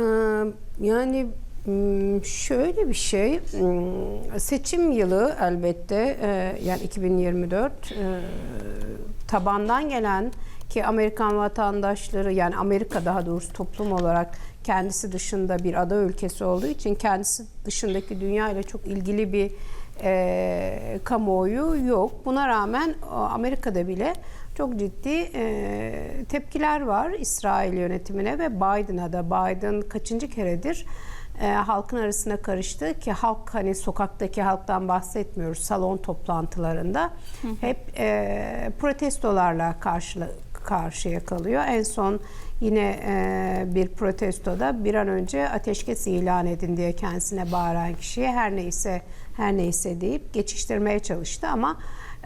Ee, Yani m, şöyle bir şey, m, seçim yılı elbette e, yani 2024 e, tabandan gelen ki Amerikan vatandaşları yani Amerika daha doğrusu toplum olarak kendisi dışında bir ada ülkesi olduğu için kendisi dışındaki dünya ile çok ilgili bir e, kamuoyu yok. Buna rağmen Amerika'da bile çok ciddi e, tepkiler var İsrail yönetimine ve Biden'a da. Biden kaçıncı keredir e, halkın arasına karıştı ki halk hani sokaktaki halktan bahsetmiyoruz salon toplantılarında hep e, protestolarla karşı karşıya kalıyor. En son yine e, bir protestoda bir an önce ateşkes ilan edin diye kendisine bağıran kişiye her neyse her neyse deyip geçiştirmeye çalıştı ama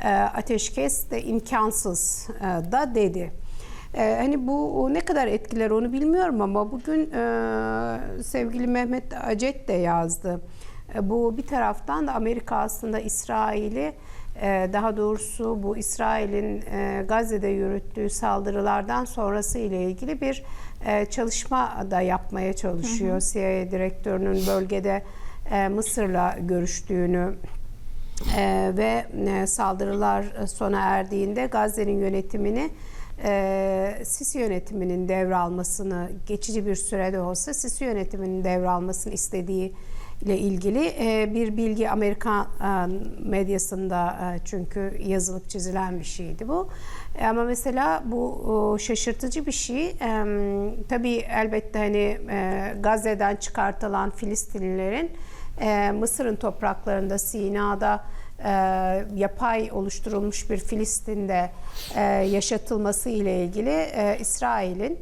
ateşkes de imkansız e, da dedi. E, hani bu ne kadar etkiler onu bilmiyorum ama bugün e, sevgili Mehmet Acet de yazdı. E, bu bir taraftan da Amerika aslında İsrail'i e, daha doğrusu bu İsrail'in e, Gazze'de yürüttüğü saldırılardan sonrası ile ilgili bir e, çalışma da yapmaya çalışıyor. CIA direktörünün bölgede e, Mısır'la görüştüğünü e, ve e, saldırılar sona erdiğinde Gazze'nin yönetimini e, Sisi yönetiminin devralmasını geçici bir sürede olsa Sisi yönetiminin devralmasını istediği ile ilgili e, bir bilgi Amerikan e, medyasında e, çünkü yazılıp çizilen bir şeydi bu. E, Ama mesela bu o, şaşırtıcı bir şey. E, Tabii elbette hani e, Gazze'den çıkartılan Filistinlilerin e, Mısır'ın topraklarında Sina'da e, yapay oluşturulmuş bir Filistin'de e, yaşatılması ile ilgili e, İsrail'in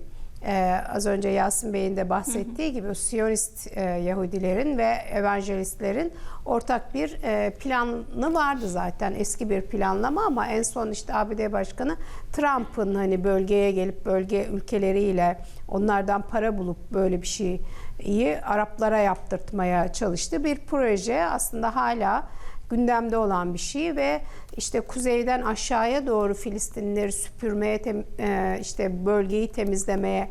e, az önce Yasin Bey'in de bahsettiği gibi Siyonist e, Yahudilerin ve evangelistlerin ortak bir e, planı vardı zaten. Eski bir planlama ama en son işte ABD Başkanı Trump'ın hani bölgeye gelip bölge ülkeleriyle onlardan para bulup böyle bir şeyi Araplara yaptırtmaya çalıştı. Bir proje aslında hala gündemde olan bir şey ve işte kuzeyden aşağıya doğru Filistinlileri süpürmeye, e, işte bölgeyi temizlemeye,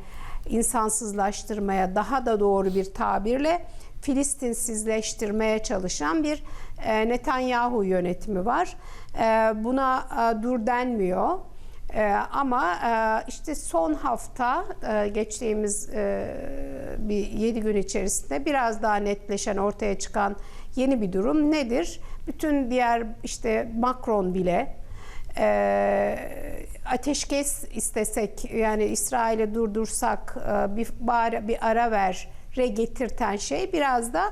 insansızlaştırmaya daha da doğru bir tabirle Filistinsizleştirmeye çalışan bir e, Netanyahu yönetimi var. E, buna dur denmiyor. Ee, ama e, işte son hafta e, geçtiğimiz e, bir 7 gün içerisinde biraz daha netleşen ortaya çıkan yeni bir durum nedir? Bütün diğer işte Macron bile e, ateşkes istesek yani İsrail'i durdursak e, bir bari bir ara ver re getirten şey biraz da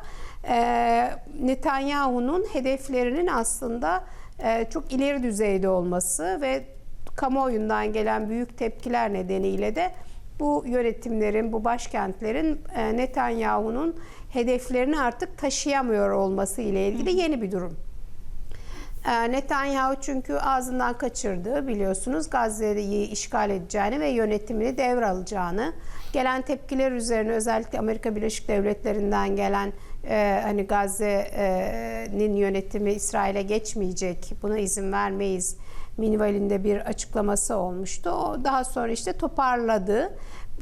e, Netanyahu'nun hedeflerinin aslında e, çok ileri düzeyde olması ve kamuoyundan gelen büyük tepkiler nedeniyle de bu yönetimlerin, bu başkentlerin e, Netanyahu'nun hedeflerini artık taşıyamıyor olması ile ilgili yeni bir durum. E, Netanyahu çünkü ağzından kaçırdı biliyorsunuz Gazze'yi işgal edeceğini ve yönetimini devralacağını. Gelen tepkiler üzerine özellikle Amerika Birleşik Devletleri'nden gelen e, hani Gazze'nin yönetimi İsrail'e geçmeyecek, buna izin vermeyiz minvalinde bir açıklaması olmuştu. O daha sonra işte toparladı.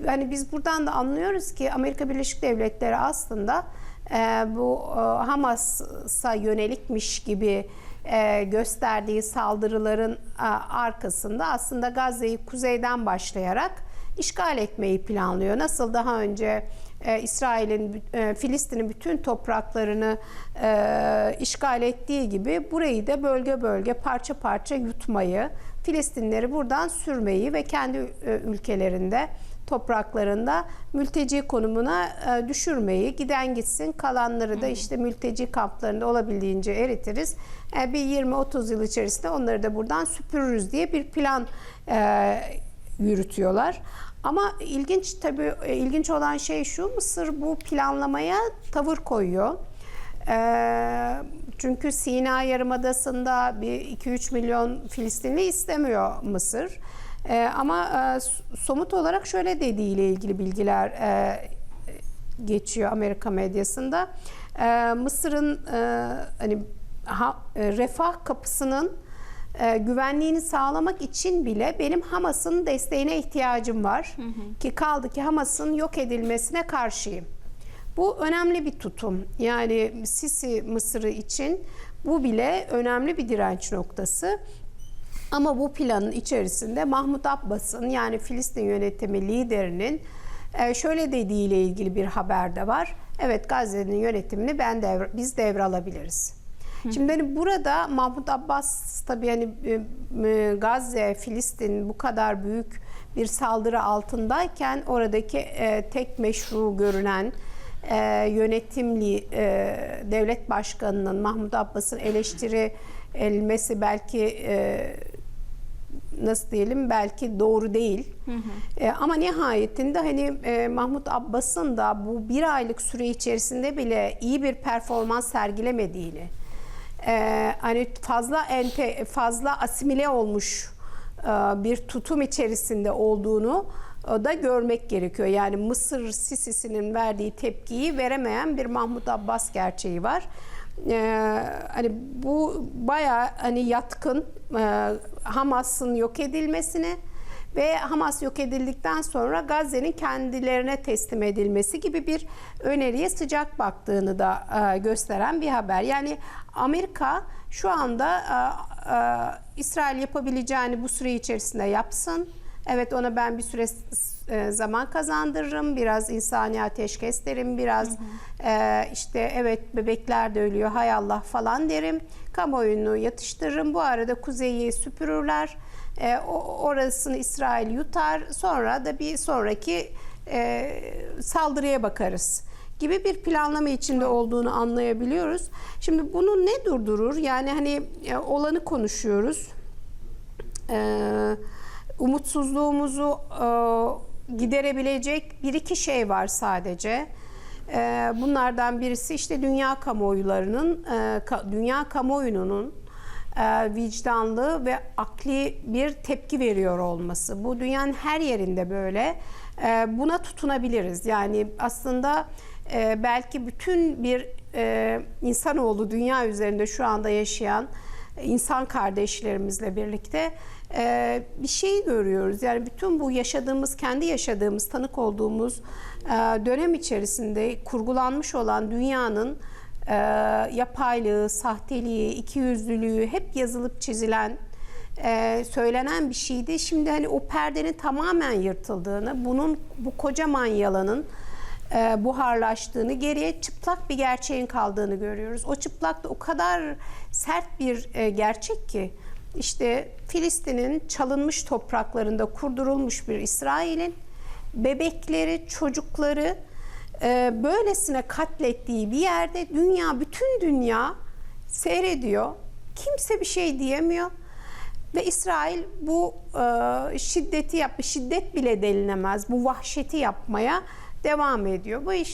Yani biz buradan da anlıyoruz ki Amerika Birleşik Devletleri aslında e, bu e, Hamas'a yönelikmiş gibi e, gösterdiği saldırıların e, arkasında aslında Gazze'yi kuzeyden başlayarak işgal etmeyi planlıyor. Nasıl daha önce e, İsrail'in e, Filistin'in bütün topraklarını e, işgal ettiği gibi burayı da bölge bölge parça parça yutmayı, Filistinleri buradan sürmeyi ve kendi e, ülkelerinde topraklarında mülteci konumuna e, düşürmeyi, giden gitsin kalanları da işte mülteci kamplarında olabildiğince eritiriz. E, bir 20-30 yıl içerisinde onları da buradan süpürürüz diye bir plan e, yürütüyorlar. Ama ilginç tabii e, ilginç olan şey şu Mısır bu planlamaya tavır koyuyor. Ee, çünkü Sina Yarımadası'nda bir 2-3 milyon Filistinli istemiyor Mısır. Ee, ama e, somut olarak şöyle dediğiyle ilgili bilgiler e, geçiyor Amerika medyasında. Ee, Mısır'ın e, hani ha, e, refah kapısının e, güvenliğini sağlamak için bile benim Hamas'ın desteğine ihtiyacım var. Ki kaldı ki Hamas'ın yok edilmesine karşıyım. Bu önemli bir tutum. Yani Sisi Mısır'ı için bu bile önemli bir direnç noktası. Ama bu planın içerisinde Mahmut Abbas'ın yani Filistin yönetimi liderinin e, şöyle dediğiyle ilgili bir haber de var. Evet Gazze'nin yönetimini ben devr biz devralabiliriz. Şimdi hani burada Mahmut Abbas tabii hani e, e, Gazze, Filistin bu kadar büyük bir saldırı altındayken oradaki e, tek meşru görünen e, yönetimli e, devlet başkanının Mahmut Abbas'ın eleştirilmesi belki e, nasıl diyelim belki doğru değil. E, ama nihayetinde hani e, Mahmut Abbas'ın da bu bir aylık süre içerisinde bile iyi bir performans sergilemediğini, e, hani fazla ente, fazla asimile olmuş e, bir tutum içerisinde olduğunu e, da görmek gerekiyor. Yani Mısır Sisi'nin verdiği tepkiyi veremeyen bir Mahmut Abbas gerçeği var. Ee, hani bu bayağı hani yatkın e, Hamas'ın yok edilmesine ve Hamas yok edildikten sonra Gazze'nin kendilerine teslim edilmesi gibi bir öneriye sıcak baktığını da e, gösteren bir haber. Yani Amerika şu anda e, e, İsrail yapabileceğini bu süre içerisinde yapsın. Evet ona ben bir süre zaman kazandırırım, biraz insani ateşkes derim, biraz e, işte evet bebekler de ölüyor hay Allah falan derim. Kamuoyunu yatıştırırım. Bu arada kuzeyi süpürürler. E, orasını İsrail yutar. Sonra da bir sonraki e, saldırıya bakarız gibi bir planlama içinde olduğunu anlayabiliyoruz. Şimdi bunu ne durdurur? Yani hani e, olanı konuşuyoruz. Ee, umutsuzluğumuzu e, giderebilecek bir iki şey var sadece. Ee, bunlardan birisi işte dünya kamuoylarının, e, dünya kamuoyunun e, vicdanlı ve akli bir tepki veriyor olması. Bu dünyanın her yerinde böyle. E, buna tutunabiliriz. Yani aslında e, belki bütün bir e, insanoğlu dünya üzerinde şu anda yaşayan insan kardeşlerimizle birlikte bir şey görüyoruz. Yani bütün bu yaşadığımız, kendi yaşadığımız, tanık olduğumuz dönem içerisinde kurgulanmış olan dünyanın e, yapaylığı, sahteliği, ikiyüzlülüğü hep yazılıp çizilen e, söylenen bir şeydi. Şimdi hani o perdenin tamamen yırtıldığını, bunun bu kocaman yalanın e, buharlaştığını, geriye çıplak bir gerçeğin kaldığını görüyoruz. O çıplak da o kadar sert bir e, gerçek ki işte Filistin'in çalınmış topraklarında kurdurulmuş bir İsrail'in bebekleri, çocukları e, böylesine katlettiği bir yerde dünya, bütün dünya seyrediyor. Kimse bir şey diyemiyor. Ve İsrail bu e, şiddeti yapmış, şiddet bile denilemez, bu vahşeti yapmaya devam ediyor. Bu işte